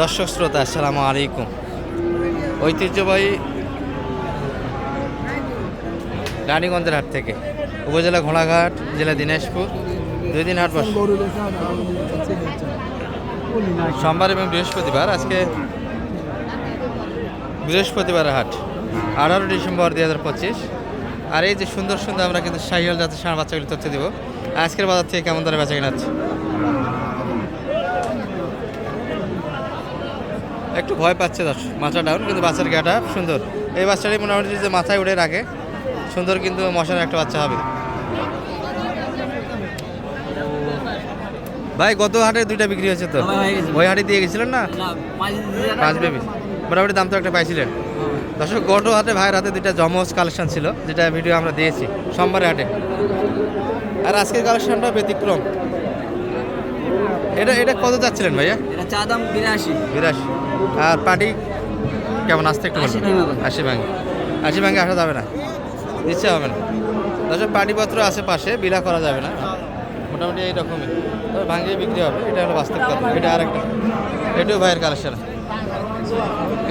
দর্শক শ্রোতা, আসসালামু আলাইকুম। ঐতিহ্যবাহী রানীগঞ্জের হাট থেকে, উপজেলা ঘোড়াঘাট, জেলা দিনাজপুর, দুই দিন হাট সোমবার এবং বৃহস্পতিবার, আজকে বৃহস্পতিবার হাট, আঠারো ডিসেম্বর দুই হাজার পঁচিশ। আর এই যে সুন্দর সুন্দর আমরা কিন্তু সাহিয়াল জাতের সার বাচ্চাগুলি তথ্য দেবো, আজকের বাজার থেকে কেমন দরে বেচা কিনা একটু ভয় পাচ্ছে দর্শক মাথা ডাউন কিন্তু বাচ্চার গাটা সুন্দর। এই বাচ্চাটি মোটামুটি যে মাথায় উড়ে রাখে সুন্দর কিন্তু মশার একটা বাচ্চা হবে। ভাই গত হাটে দুইটা বিক্রি হয়েছে তো? হ্যাঁ, ওই হাটে দিয়ে গেছিলেন না? পাঁচ বেবি মোটামুটি দাম তো একটা পাইছিলেন। দর্শক গত হাটে ভাইয়ের হাতে দুইটা জমজ কালেকশন ছিল যেটা ভিডিও আমরা দিয়েছি সোমবারে হাটে। আর আজকের কালেকশনটা ব্যতিক্রম। এটা এটা কত যাচ্ছিলেন ভাইয়া? এটা চা দাম বিরাশি। বিরাশি। আর পার্টি কেমন আসতে একটু বলবেন? ভাঙে। আশি ভাঙে। আশি ভাঙে আসা যাবে না। দিচ্ছে হবে না। দর্শক পার্টিপত্র আছে পাশে বিলা করা যাবে না। মোটামুটি এইরকমই। তবে ভাঙিয়ে বিক্রি হবে। এটা হলো বাস্তব কথা। এটা আরেকটা এটাও ভাইয়ের কালেকশন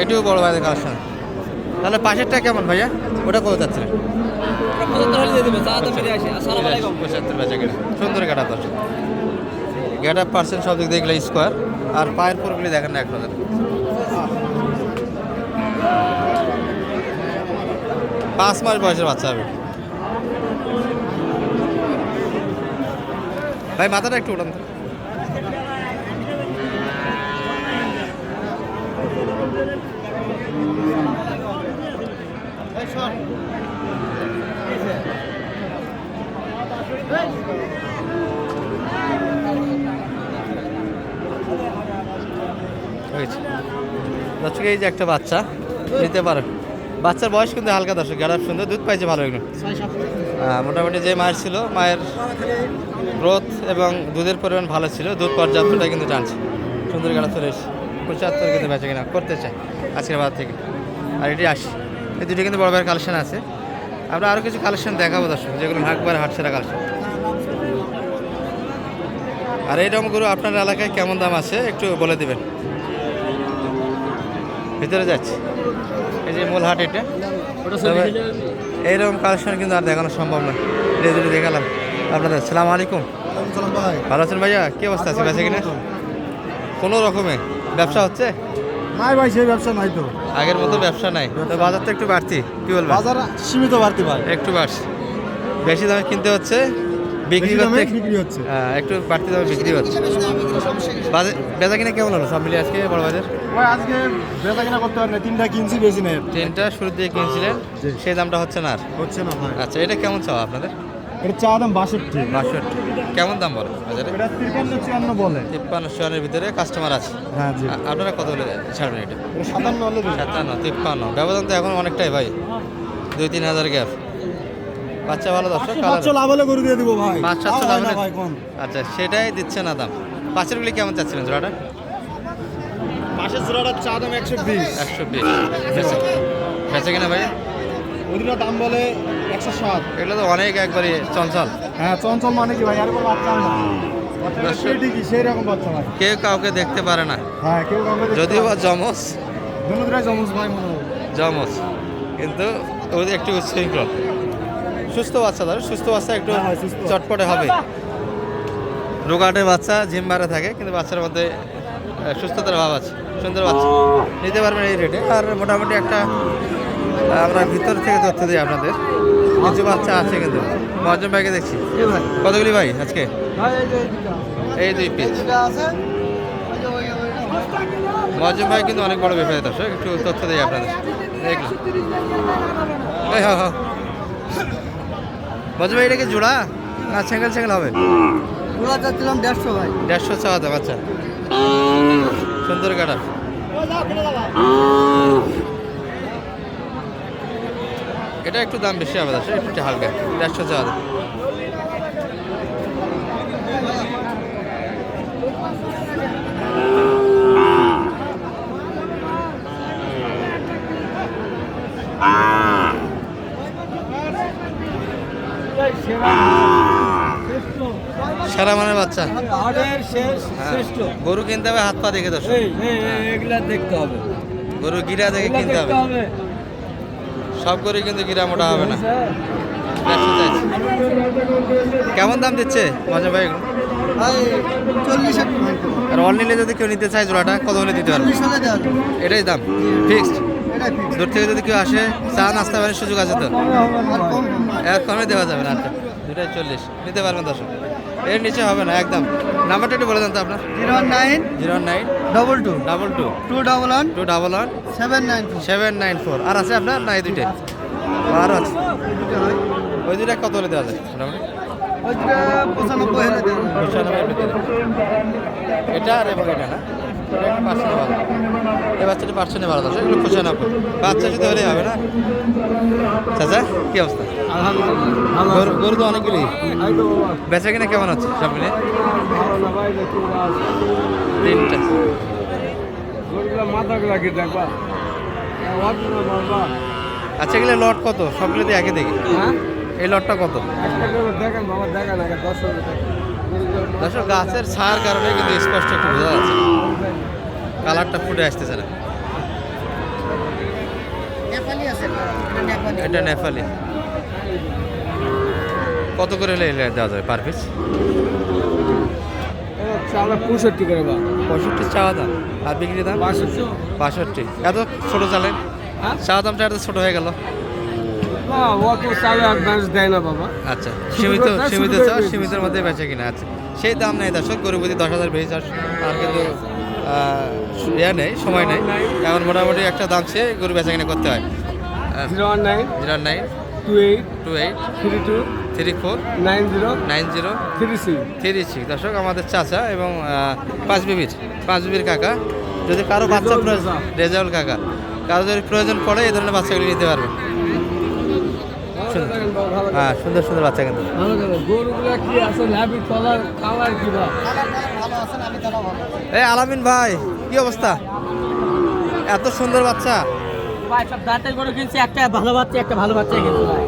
এটাও বড় ভাইয়ের কালেকশন তাহলে পাশেরটা কেমন ভাইয়া? ওটা কত যাচ্ছিলেন সুন্দর গেট দর্শক। গেট আপ পার্সেন্ট সব দিক দেখলে স্কোয়ার আর পায়ের পরগুলি দেখেন না এক নজর। পাঁচ মাস বয়সের বাচ্চা হবে। ভাই মাথাটা একটু উঠান এই যে একটা বাচ্চা। নিতে পারেন। বাচ্চার বয়স কিন্তু হালকা দর্শক গাড়ার সুন্দর দুধ পাইছে ভালো আহ, মোটামুটি যে মায়ের ছিল মায়ের গ্রোথ এবং দুধের পরিমাণ ভালো ছিল দুধ পর্যাপ্তটা কিন্তু টানছে সুন্দর গাড়া চলে এসেছে পঁচাত্তর কিন্তু বেচা কিনা করতে চাই আজকের বাদ থেকে। আর এটি আসি এই দুটি কিন্তু বড় বড় কালেকশন আছে। আমরা আরও কিছু কালেকশন দেখাবো দর্শক যেগুলো হাকবার হাটসেরা কালেকশন আর এই রকমগুলো আপনার এলাকায় কেমন দাম আছে একটু বলে দিবেন। ভিতরে যাচ্ছে। এই যে মূল হাট এটা। তবে এইরকম কালেকশন কিন্তু আর দেখানো সম্ভব নয় ধীরে দেখালাম আপনাদের। সালাম আলাইকুম। ভাই। ভালো আছেন ভাইয়া? কি অবস্থা আছে বেঁচে কিনা? কোনো রকমে? ব্যবসা হচ্ছে? নাই ভাই সেই ব্যবসা নাই তো। আগের মতো ব্যবসা নাই। তো বাজার তো একটু বাড়তি কি বলবেন? বাজার সীমিত বাড়তি ভাই। একটু বাড়ছে। বেশি দামে কিনতে হচ্ছে? বিক্রি করতে বিক্রি হচ্ছে? হ্যাঁ, একটু বাড়তি দামে বিক্রি হচ্ছে। বেচা কিনা কেমন হলো সব মিলিয়ে আজকে বড় বাজার? আজকে বেচা কিনা করতে পারি তিনটা কিনছি বেশি নেই। ট্রেনটা শুরু দিয়ে কিনছিলেন জি। সেই দামটা হচ্ছে না আর? হচ্ছে না আচ্ছা এটা কেমন চাও আপনাদের? এটা চা দাম বাষট্টি। বাষট্টি। কেমন দাম বলো বাজারে? এটা তিরপান্ন চুয়ান্ন বলে। তিপ্পান্ন শহরের ভিতরে কাস্টমার আছে। হ্যাঁ জি। আপনারা কত বলে ছাড়বেন এটা? সাতান্ন হলে। সাতান্ন তিপ্পান্ন। ব্যবধান তো এখন অনেকটাই ভাই। দুই তিন হাজার গ্যাপ বাচ্চা ভালো দর্শক কালার পাঁচশো লাভ হলে করে দিয়ে দিব ভাই। পাঁচ সাতশো তাও লাভ হলে- আচ্ছা সেটাই দিচ্ছে না দাম। পাঁচেরগুলি কেমন চাচ্ছিলেন জোড়াটা? পাশের জোড়াটা চা দাম একশো বিশ। একশো বিশ। বেচে কিনা ভাই? ওদিনটা দাম বলে একশো সাত। এগুলো তো অনেক একবারই চঞ্চল। হ্যাঁ চঞ্চল মানে কি ভাই? আর কোনো বাচ্চা না। সেই রকম বাচ্চা ভাই। কেউ কাউকে দেখতে পারে না। হ্যাঁ কেউ কাউকে যদিও বা। জমস দুটোটাই ভাই মনে হয়। জমস কিন্তু ওদের একটু উচ্ছৃঙ্খল। সুস্থ বাচ্চা ধরো সুস্থ বাচ্চা একটু হ্যাঁ, হ্যাঁ। চটপটে হবে। রোগাটের বাচ্চা জিম বারে থাকে কিন্তু বাচ্চার মধ্যে সুস্থতার ভাব আছে সুন্দর বাচ্চা। নিতে পারবেন এই রেটে আর মোটামুটি একটা আমরা ভিতর থেকে তথ্য দিই আপনাদের। কিছু বাচ্চা আছে কিন্তু মহাজন ভাইকে দেখছি। কতগুলি ভাই আজকে? এই দুই পিস মহাজন ভাই কিন্তু অনেক বড় ব্যাপারে দর্শক একটু তথ্য দিই আপনাদের। দেখলাম এই হ্যাঁ হ্যাঁ মহাজন ভাই এটা কি জোড়া না সিঙ্গেল সিঙ্গেল হবে? পুরো চাচ্ছিলাম দেড়শো ভাই। দেড়শো চাওয়া দাম আচ্ছা। সুন্দর কাটা। এটা একটু দাম বেশি হবে দাদা একটু হালকা। দেড়শো চাওয়া দাম সেরা মানের বাচ্চা। হ্যাঁ। গরু কিনতে হবে হাত পা দেখে দেখতে হবে। গরু গিরা দেখে কিনতে হবে। সব গরু কিন্তু গিরা মোটা হবে না। কেমন দাম দিচ্ছে মজা ভাই চল্লিশ আর অল নিলে যদি কেউ নিতে চায় জোড়াটা কত হলে দিতে পারবে? এটাই দাম। ফিক্সড দূর থেকে যদি কেউ আসে চা নাস্তা পানির সুযোগ আছে তো? কম কমে দেওয়া যাবে না আচ্ছা দুটাই চল্লিশ। নিতে পারবেন দর্শক। এর নিচে হবে না একদম। নাম্বারটা একটু বলে দেন তো আপনার। Zero nine zero nine double two double two two double one two double one seven nine two seven nine four. আর আছে আপনার? না এই দুইটাই। আরও আছে। ওই দুইটা কত হলে দেওয়া যায়? মোটামুটি? ওইটা পঁচানব্বই হলে দেবো পঁচানব্বই এটা আর এবং এটা না। এটা একটু পার্সেন্টে ভালো। এই বাচ্চাটা পার্সেন্টে ভালো আছে এগুলো পঁচানব্বই বাচ্চা শুধু হলেই হবে না? চাচা কি অবস্থা? গরু গরু তো অনেকগুলি। বেচা কিনা কেমন আছে সব মিলে? তিনটা। আচ্ছা এগুলো লট কত? সবগুলো দিয়ে একে দেখি। হ্যাঁ? এই লটটা কত? দেখেন বাবা দেখেন আগে দর্শক দর্শক গাছের ছায়ার কারণে কিন্তু স্পষ্ট একটু বোঝা যাচ্ছে। কালারটা ফুটে আসতেছে না। এটা নেপালি। কত করে দেওয়া যাবে পার পিস চালা পঁয়ষট্টি করে বা পঁয়ষট্টি চাওয়া দাম। আর বিক্রি দাম? বাষট্টি। বাষট্টি। এত ছোট চালেন হ্যাঁ? চাওয়া দামটা এত ছোট হয়ে গেল। আচ্ছা সীমিত সীমিত সীমিতের মধ্যে বেচে কিনা আছে সেই দাম নেই দর্শক গরু প্রতি দশ হাজার বেশি চাষ আর কিন্তু ইয়া নেই সময় নেই। এখন মোটামুটি একটা দাম সে গরু বেচা কিনা করতে হয়। Zero one nine zero nine two eight two eight three two three four nine zero nine zero three six three six দর্শক আমাদের চাচা এবং পাঁচ বিবির পাঁচ বিবির কাকা যদি কারও বাচ্চা প্রয়োজন। রেজাউল কাকা। কারও যদি প্রয়োজন পড়ে এই ধরনের বাচ্চাগুলি নিতে পারবে। সুন্দর। হ্যাঁ সুন্দর সুন্দর বাচ্চা কিন্তু। কি আছে? কি এই আলামিন ভাই কি অবস্থা? এত সুন্দর বাচ্চা। ভাই সব দাঁতের গরু কিনছি একটা ভালো বাচ্চা একটা ভালো বাচ্চা কিনছি ভাই।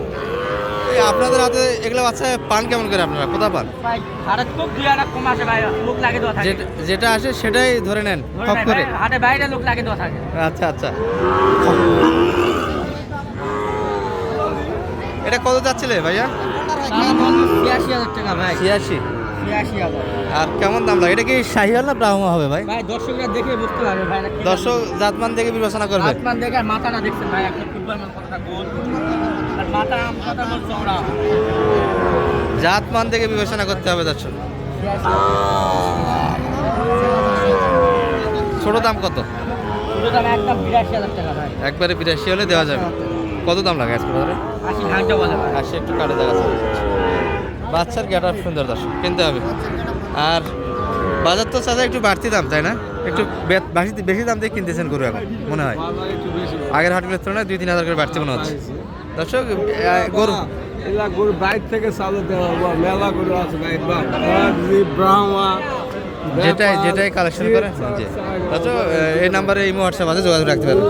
এই আপনাদের হাতে এগুলো বাচ্চা পান কেমন করে আপনারা? কোথা পান? যেটা- যেটা আসে সেটাই ধরে নেন করে। হাটে বাইরে লোক লাগে দেওয়া থাকে। আচ্ছা আচ্ছা। এটা কত যাচ্ছিলে ভাইয়া? ছিয়াশি। হাজার টাকা ভাই ছিয়াশি আর কেমন দাম লাগে? এটা কি শাহিওয়াল না ব্রাহ্মা হবে ভাই? ভাই দর্শকরা দেখে বুঝতে পারবে ভাই দর্শক জাতমান থেকে বিবেচনা করবে। আসমান দেখে আর মাথাটা দেখছেন ভাই একটা ফুটবল ম্যান কতটা গোল আর মাথা আম কথা বল চওড়া জাতমান থেকে বিবেচনা করতে হবে দর্শক। ছোট দাম কত? পুরো দাম একদম বিরাশি হাজার টাকা ভাই একবারে বিরাশি হলে দেওয়া যাবে। কত দাম লাগে আজকে আশি একটু কাটে দেখা যাচ্ছে বাচ্চার গেট সুন্দর দর্শক কিনতে হবে। আর বাজার তো চাচা একটু বাড়তি দাম তাই না? একটু বেশি বেশি দাম দিয়ে কিনতেছেন গরু এখন মনে হয়। আগের হাটগুলোর তুলনায় দুই তিন হাজার করে বাড়তি মনে হচ্ছে। দর্শক গরু। বাইর থেকে চালু দেওয়া মেলা গরু আছে বাইর ব্রাহ্মা যেটাই ব্যাপার, যেটাই কালেকশন করে এই নাম্বারে এই হোয়াটসঅ্যাপ আছে যোগাযোগ রাখতে পারেন।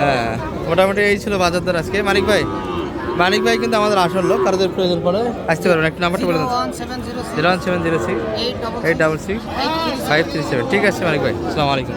হ্যাঁ মোটামুটি এই ছিল বাজার দর আজকে। মানিক ভাই মানিক ভাই কিন্তু আমাদের আসল লোক কারও যদি প্রয়োজন পড়ে আসতে পারবেন। একটা নাম্বারটা বলে দিন। Zero one seven zero six. Eight double eight double six. Five three seven. ঠিক আছে মানিক ভাই আসসালামু আলাইকুম।